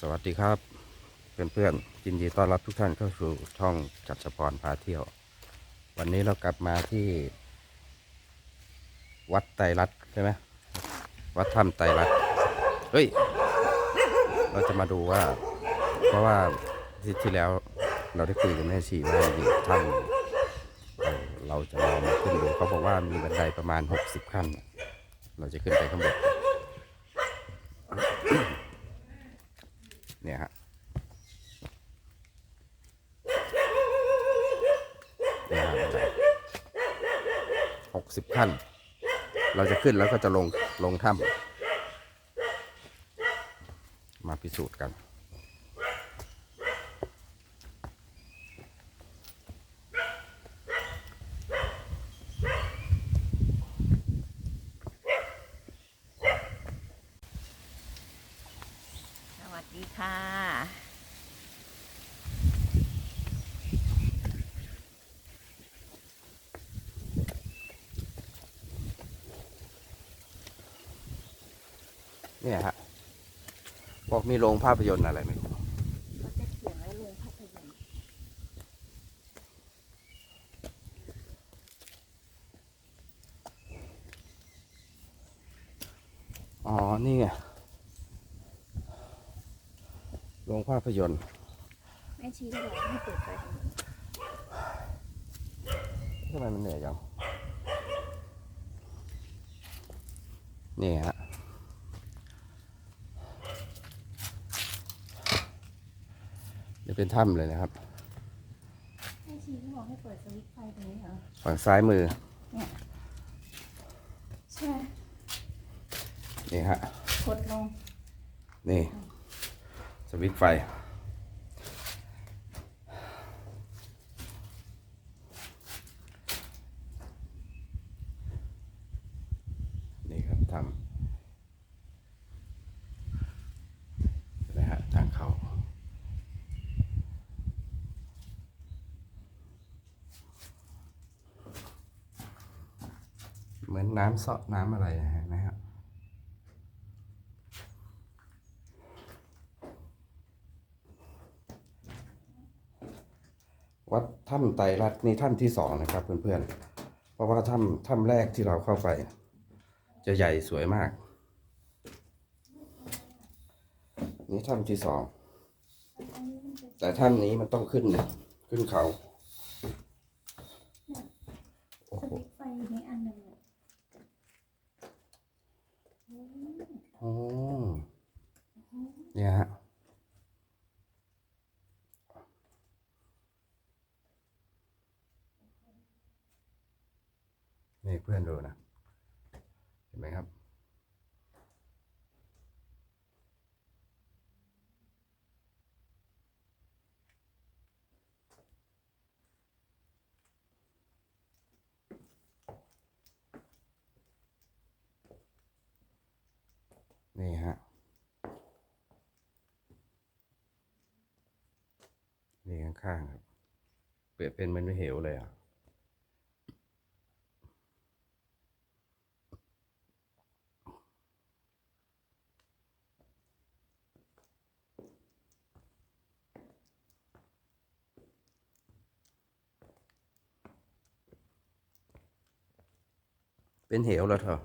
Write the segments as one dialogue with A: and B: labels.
A: สวัสดีครับ เพื่อนๆยินดีต้อนรับทุกท่านเข้าสู่ช่องจัดสปอนพาเที่ยว วันนี้เรากลับมาที่ วัดไตรรัตน์ใช่ไหมวัดถ้ำไตรรัตน์เฮ้ย เราจะมาดูว่า เพราะว่าที่ที่แล้วเราได้คุยกับแม่ชีว่ามีถ้ำเราเราจะลองมาขึ้นดูเขาบอกว่ามีบันไดประมาณ 60 ขั้น เราจะขึ้นไปข้างบน เนี่ยฮะเนี่ยฮะบันไดหกสิบ ขั้น เราจะขึ้นแล้วก็จะลงลงถ้ำมาพิสูจน์กัน
B: สวัสดีค่ะ
A: เนี่ยฮะบอก มีโรงภาพยนตร์อะไรไหมรู้
B: ก็จะเขียนไว้โรงภาพยนตร์
A: อ๋อ นี่ไงโรงภาพยนตร์
B: แม่ชีก็บอกให้เปิดไฟตรงนี้
A: ทำไมมันเหนื่อยจังนี่ฮะ นี่เป็นถ้ำเลยนะครับ
B: แม่ชีก็บอกให้เปิดสวิตช์ไฟตรงนี้เหรอ
A: ฝั่งซ้ายมือ
B: เนี่ยใช่ไหม
A: นี่ฮะ
B: กดลง
A: นี่ สวิตช์ไฟ นี่ครับทำเห็นไหมฮะทางเข้า เหมื อนน้ำเสาะน้ำอะไรนะฮะเห็นไหมฮะวัดถ้ำไตรรัตน์นี่ถ้ำที่สองนะครับเพื่อนๆ เพราะว่าถ้ำถ้ำแรกที่เราเข้าไป จะใหญ่สวยมาก นี่ถ้ำที่สอง แต่ถ้ำนี้มันต้องขึ้น ขึ้นเขา โอ้
B: ส
A: โห
B: วิตช์ไฟอยู่ในอันหนึ่งอะ
A: โอ้เนี่ยฮะ นี่เพื่อนดูนะ เห็นไหมครับ นี่ฮะ นี่ข้างๆครับ เปรียบเป็นเหมันเหวเลยอะเป็นเหวแล้วเถอะ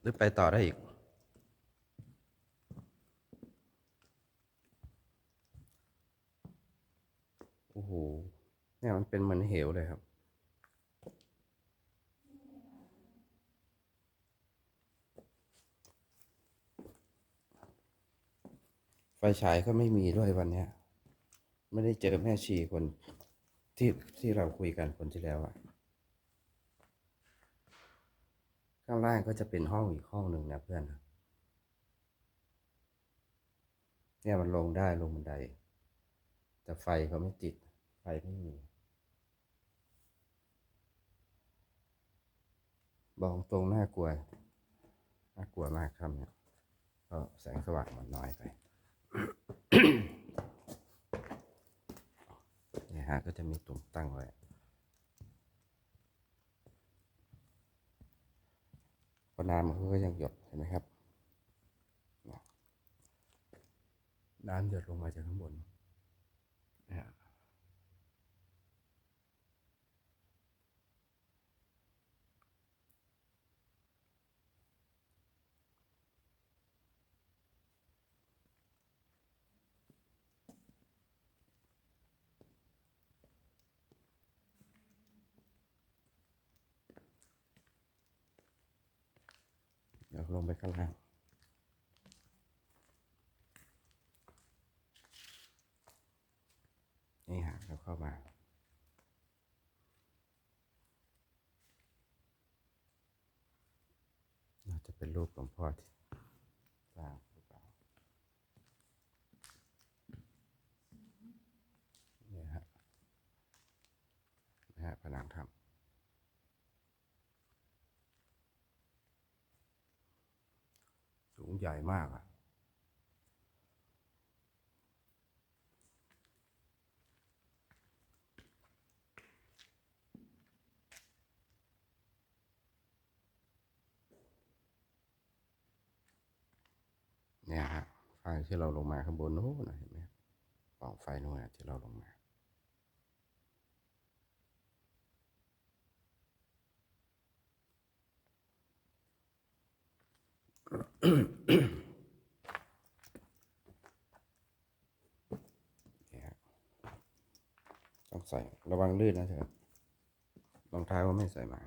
A: หรือไปต่อได้อีก โอ้โห เป็นเหมือนเหวเลยครับ ไฟฉายก็ไม่มีด้วยวันนี้ไม่ได้เจอแม่ชีคนที่ที่เราคุยกันคนที่แล้วอะข้างล่างก็จะเป็นห้องอีกห้องหนึ่งนะเพื่อนเนี่ยมันลงได้ลงบันได แต่ไฟเขาไม่ติด ไฟไม่มี บอกตรงน่ากลัว น่ากลัวมากครับเนี่ยก็แสงสว่างมันน้อยไปเนี่ยฮะก็จะมีตุ่มตั้งไว้พอน้ำมันก็ยังหยดเห็นไหมครับ น้ำหยดลงมาจากข้างบนนะฮะเดี๋ยวลง ไปข้างล่างนี่ฮะเราเข้ามาน่าจะเป็นรูปหลวงพ่อที่สร้างหรือเปล่าเนี่ยฮะนะฮะผนังถ้ำสูงใหญ่มากอะเนี่ยฮะไฟที่เราลงมาข้างบนโน้นเห็นไหมครับปล่องไฟโน้นที่เราลงมา เนี่ยฮะ ต้องใส่ระวังลื่นนะเถอะรองเท้าก็ไม่ใส่มา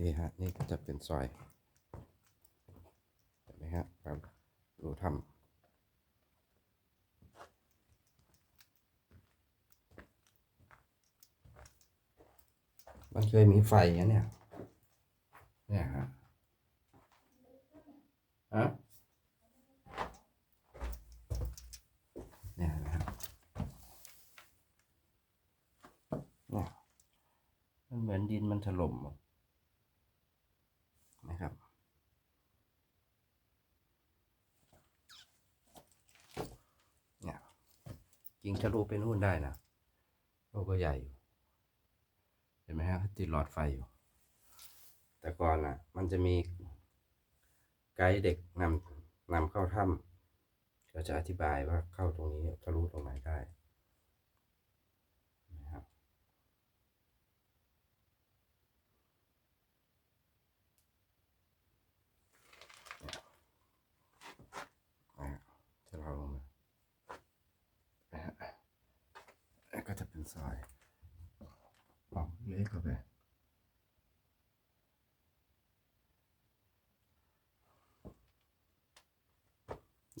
A: นี่ฮะ นี่ก็จะเป็นซอยเห็นไหมฮะครับรูทำมันเคยมีไฟนะเนี่ย เนี่ยฮะฮะเนี่ยนะฮะเนี่ยมันเหมือนดินมันถล่มอะ นะครับเนี่ยยิง ทะลุไปนู่นได้นะโลกก็ใหญ่อยู่ เห็นไหมฮะติดหลอดไฟอยู่ แต่ก่อนอะ มันจะมีไกด์เด็กนำนำเข้าถ้ำก็จะอธิบายว่าเข้าตรงนี้ทะลุตรงไหนได้นะครับ นะฮะที่เราลงมานะฮะ แล้วก็จะเป็นซอกเล็กเข้าไป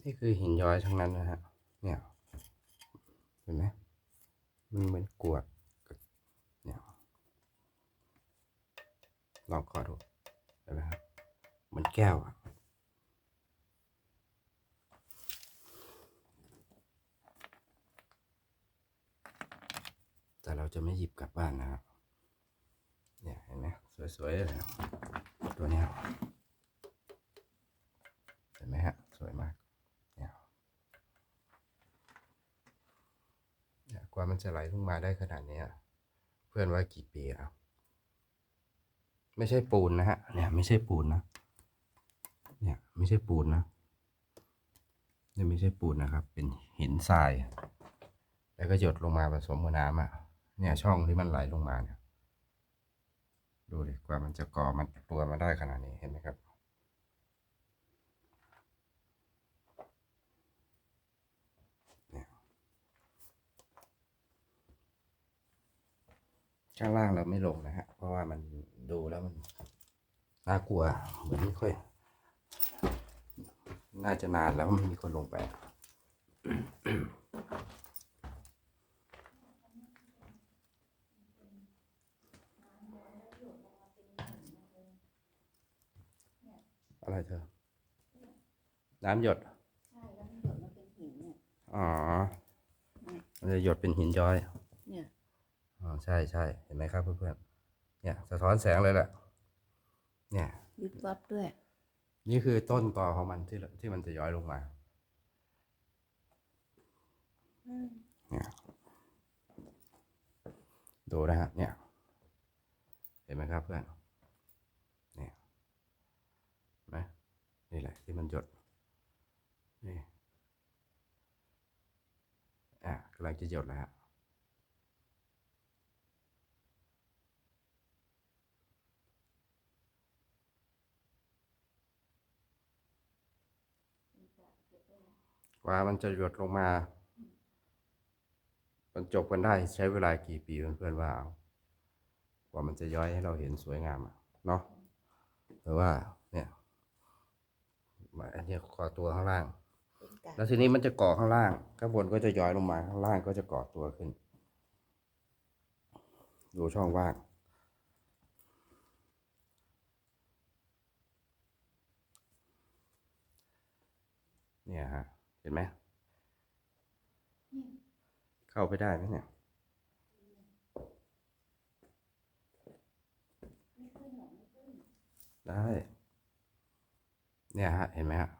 A: นี่คือหินย้อยทั้งนั้นนะฮะ เนี่ย เห็นไหมมันเหมือนกวด เนี่ย ลองขอดูเห็นไหมครับ เหมือนแก้วอะ แต่เราจะไม่หยิบกลับบ้านนะครับ เนี่ยเห็นไหม สวยเลยนะตัวนี้เห็นไหมฮะ สวยมากเนี่ยเนี่ยกว่ามันจะไหลลงมาได้ขนาดนี้เพื่อนว่ากี่ปีอะไม่ใช่ปูนนะฮะเนี่ยไม่ใช่ปูนนะเนี่ยไม่ใช่ปูนนะเนี่ยไม่ใช่ปูนนะครับ เป็นหินทราย แล้วก็หยดลงมาผสมกับน้ำอะเนี่ยช่องที่มันไหลลงมาเนี่ย ดูดิกว่ามันจะก่อมันตัวมาได้ขนาดนี้เห็นไหมครับเนี่ยข้างล่างเราไม่ลงนะฮะ เพราะว่ามันดูแล้วมันน่ากลัวเหมือนไม่ค่อย น่าจะนานแล้วไมันมีคนลงไป น อะไร เธอ น้ำหยด
B: ใช่แล้วมันหยดมาเป็นหินเนี่ย
A: อ๋อ มันจะหยดเป็นหินย้อย
B: เนี่ย
A: อ๋อ ใช่ใช่ เห็นไหมครับเพื่อนๆ เนี่ย สะท้อนแสงเลยแหละ เนี่ย
B: วิบวับด้วย
A: นี่คือต้นตอของมันที่ที่มันจะย้อยลงมา เนี่ย ดูนะฮะ เนี่ย เห็นไหมครับเพื่อน เนี่ยเห็นไหม นี่แหละที่มันหยดนี่อะกำลังจะหยดแล้วฮะกว่ามันจะหยดลงมาบรรจบกันได้ใช้เวลากี่ปีเพื่อนๆว่าเอากว่ามันจะย้อยให้เราเห็นสวยงามเนาะหรือว่า มาอันนี้ก่อตัวข้างล่าง
B: เป็นกา
A: แล้วทีนี้มันจะก่อข้างล่าง ข้างบนก็จะย้อยลงมา ข้างล่างก็จะก่อตัวขึ้น ดูช่องว่างเนี่ยฮะ เห็นไหม เข้าไปได้ไหมเนี่ยได้ เนี่ยฮะเห็นไหมฮะ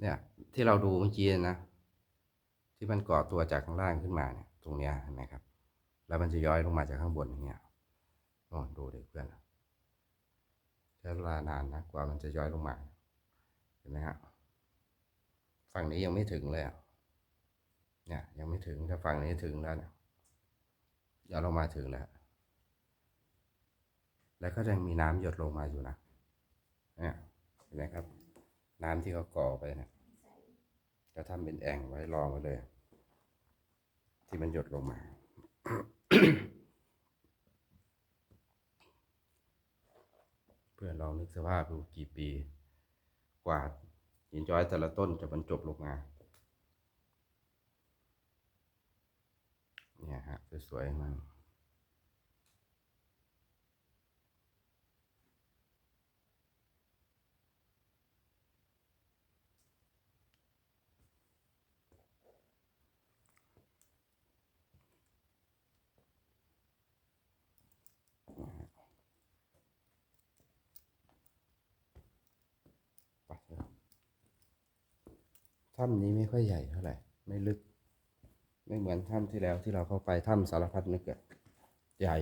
A: เนี่ยที่เราดูเมื่อกี้นะ ที่มันก่อตัวจากข้างล่างขึ้นมาเนี่ย ตรงเนี้ยเห็นไหมครับ แล้วมันจะย้อยลงมาจากข้างบนอย่างเงี้ยโอ้ดูเด็กเพื่อนใช้เวลานานนะกว่ามันจะย้อยลงมา เห็นไหมฮะฝั่งนี้ยังไม่ถึงเลยเนี่ยยังไม่ถึงแต่ฝั่งนี้ถึงแล้วเนี่ยย้อนลงมาถึงแล้ว แล้วก็ยังมีน้ำหยดลงมาอยู่นะ เนี่ยเห็นไหมครับ น้ำที่เขาก่อไปนี่ยก็ทำเป็นแอ่งไว้รองไว้เลย ที่มันหยดลงมาเพื่อลองนึกสภาพดูกี่ปี กว่าหินย้อยแต่ละต้นจะบรรจบลงมาเนี่ยฮะสวยๆมันไปเถอะ ถ้ำนี้ไม่ค่อยใหญ่เท่าไหร่ ไม่ลึก ไม่เหมือนถ้ำที่แล้วที่เราเข้าไปถ้ำสารพัดนึกอะใหญ่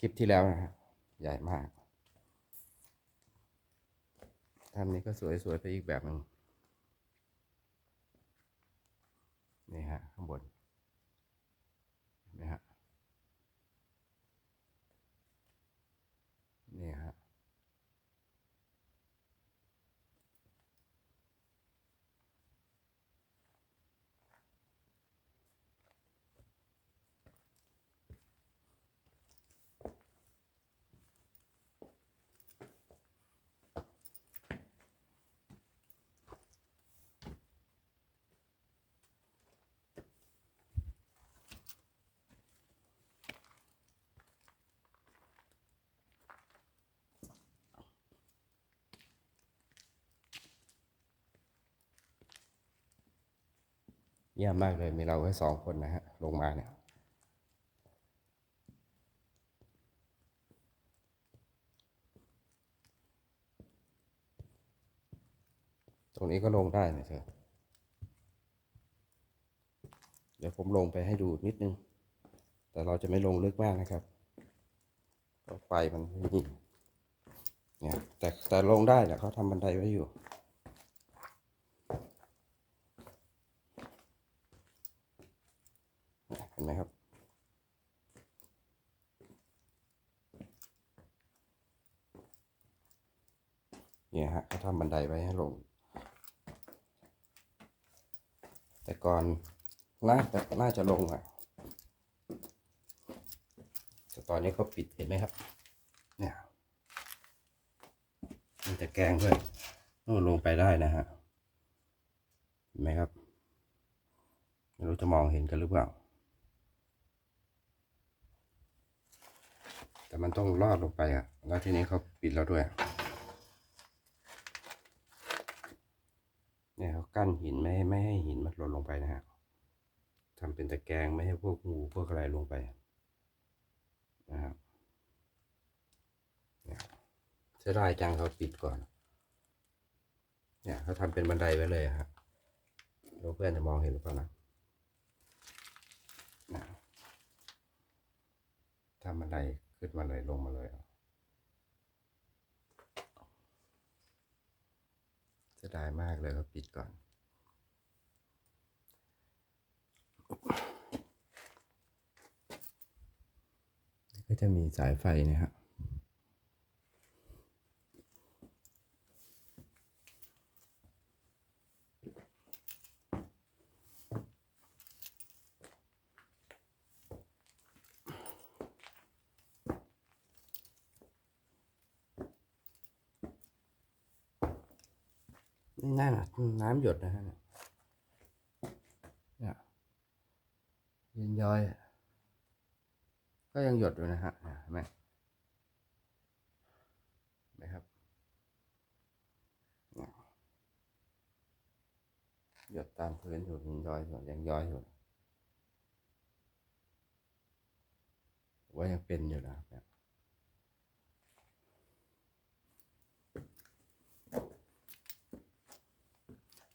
A: คลิปที่แล้วนะฮะใหญ่มากถ้ำนี้ก็สวยๆไปอีกแบบหนึ่งนี่ฮะข้างบนเห็นไหมฮะนี่ฮะ เยี่ยมมากเลยมีเราแค่สองคนนะฮะ ลงมาเนี่ย ตรงนี้ก็ลงได้นะเธอ เดี๋ยวผมลงไปให้ดูนิดนึง แต่เราจะไม่ลงลึกมากนะครับไฟมันไม่เนี่ยแต่แต่ลงได้แหละเขาทำบันไดไว้อยู่ เห็นไหมครับ เนี่ยฮะเขาทำบันไดไว้ให้ลง แต่ก่อน น่าจะน่าจะลงอะแต่ตอนนี้เขาปิดเห็นไหมครับ เนี่ยมันจะแกงด้วยนู่นลงไปได้นะฮะเห็นไหมครับไม่รู้จะมองเห็นกันหรือเปล่า แต่มันต้องลอดลงไปอะ แล้วทีนี้เขาปิดแล้วด้วย เนี่ยเขากั้นหินไม่ไม่ให้หินมันหล่นลงไปนะฮะ ทำเป็นตะแกรงไม่ให้พวกงูพวกอะไรลงไปนะครับเนี่ยเสียดายจังเขาปิดก่อน เนี่ยเขาทำเป็นบันไดไว้เลยครับเพื่อนจะมองเห็นหรือเปล่านะทำบันไดขึ้นมาเลยลงมาเลยอะเสียดายมากเลยเขาปิดก่อน ก็จะมีสายไฟนะครับนี่นั่นน่ะน้ำหยดนะฮะเนี่ยเนี่ยเย็นย้อย ก็ยังหยดอยู่นะฮะเห็นไหมเห็นะครับหยดตามพื้นอยู่ยังย้อยอยู่ยังย้อยอยู่ว่ายังเป็นอยู่นะครับ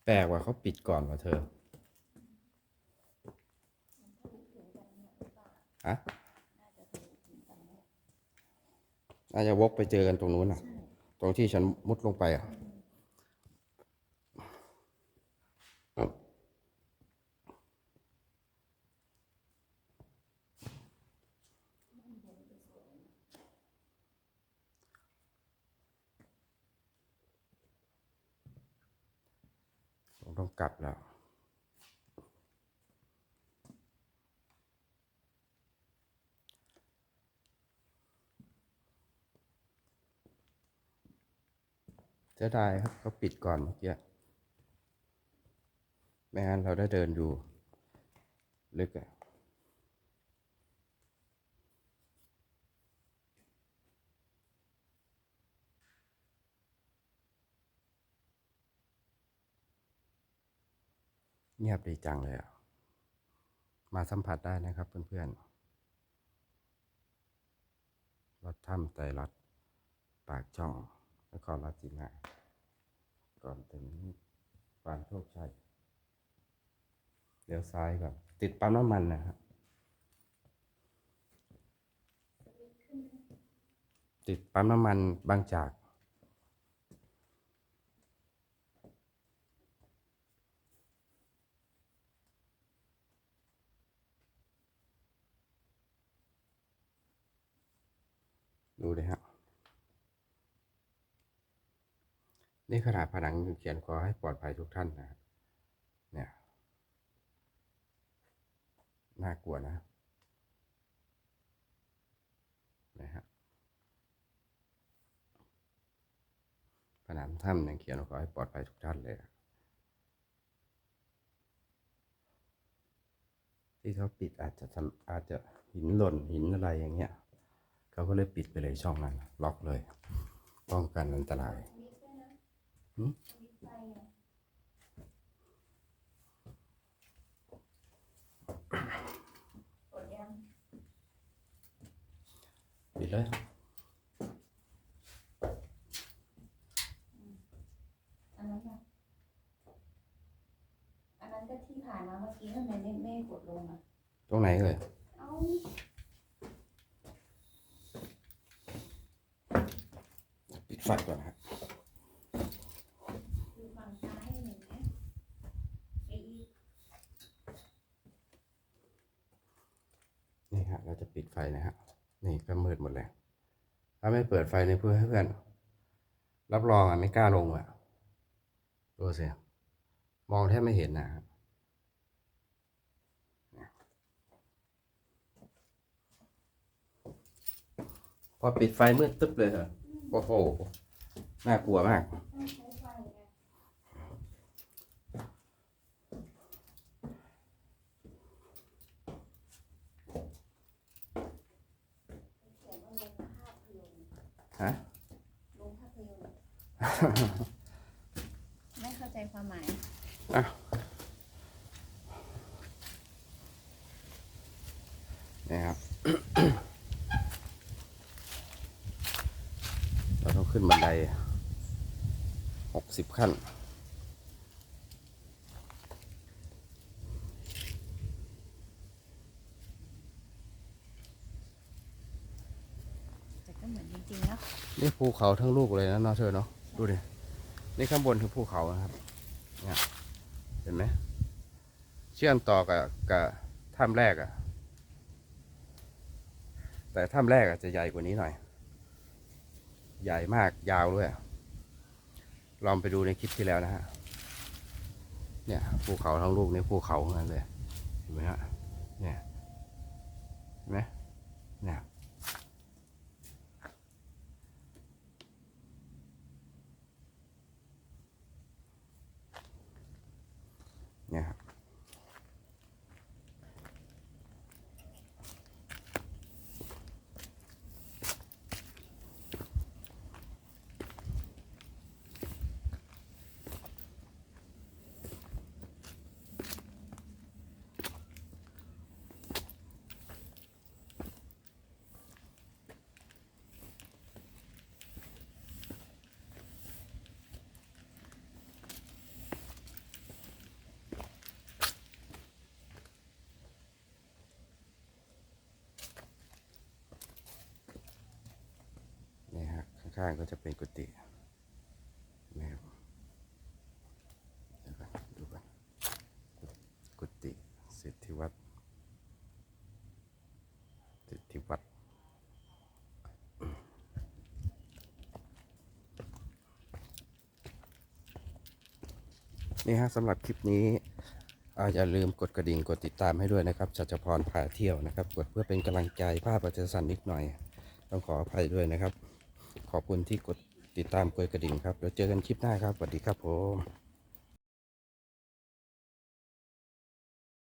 A: แปลกว่าเขาปิดก่อนว่าเธอ ฮะน่าจะวกไปเจอกันตรงนู้นน่ะ ตรงที่ฉันมุดลงไปอะผมต้องกลับแล้ว เสียดายครับเขาปิดก่อนเมื่อกี้ไม่งั้นเราได้เดินอยู่ลึกอะเงียบดีจังเลยอะมาสัมผัสได้นะครับเพื่อนๆรถถ้ำไตรัดปากช่อง ครราชสีมา ก่อนถึงฟาร์มโชคชัยเลี้ยวซ้ายก่อน ติดปั๊มน้ำมันนะครับ ติดปั๊มน้ำมันบางจากดูเลยฮะนี่ขนาดผนังเขียนขอให้ปลอดภัยทุกท่านนะเนี่ยน่ากลัวนะนะฮะผนังถ้ำยังเขียนขอให้ปลอดภัยทุกท่านเลย ที่เขาปิดอาจจะทำอาจจะหินหล่นหินอะไรอย่างเงี้ยเขาก็เลยปิดไปเลยช่องนั้น ล็อกเลย ป้องกันอันตราย ปิดเลย
B: อันนั้นน่ะอันนั้นก็ที่ผ่านมาเมื่อกี้ทำไมไม่ไม่กดลงอะ
A: ตรงไหนเอ่ย
B: เอ้า
A: ปิดไฟก่อนนะครับ
B: คือฝั่งซ้ายเห็นไหมไอ้อี
A: นี่ฮะเราจะปิดไฟนะฮะ นี่ก็มืดหมดเลย ถ้าไม่เปิดไฟในเพื่อให้เพื่อน รับรองอะไม่กล้าลงอะดูสิมองแทบไม่เห็นนะครับพอปิดไฟมืดตึ๊บเลยเหรอโอ้โห น่ากลัวมาก
B: ต้องใช้ไฟไงเขียนว่าลง ไม่เข้าใจความหมาย
A: อะนี่ครับ เราต้องขึ้นบันไดหกสิบขั้น
B: แต่ก็เหมือนจริงๆเนาะ
A: นี่ภูเขาทั้งลูกเลยนะเนาะเธอเนาะ ดูดินี่ข้างบนคือภูเขานะครับเนี่ยเห็นไหมเชื่อมต่อกับกับถ้ำแรกอะ่ะ แต่ถ้ำแรกอะจะใหญ่กว่านี้หน่อย ใหญ่มากยาวด้วย ลองไปดูในคลิปที่แล้วนะฮะเนี่ยภูเขาทั้งลูกนี่ภูเขาทั้งนั้นเลยเห็นไหมฮะเนี่ยเห็นไหมเนี่ยครับเนี่ยฮะ ข้างๆก็จะเป็นกุฏินี่ครับเดี๋ยวก่อนดูก่อนกุฏิสิทธิวัดสิทธิวัดนี่ฮะสำหรับคลิปนี้ออย่าลืมกดกระดิ่งกดติดตามให้ด้วยนะครับชัชพรพาเที่ยวนะครับ กดเพื่อเป็นกำลังใจภาพประชาสันนิดหน่อย ต้องขออภัยด้วยนะครับ ขอบคุณที่กดติดตามกดกระดิ่งครับ แล้วเจอกันคลิปหน้าครับสวัสดีครับผม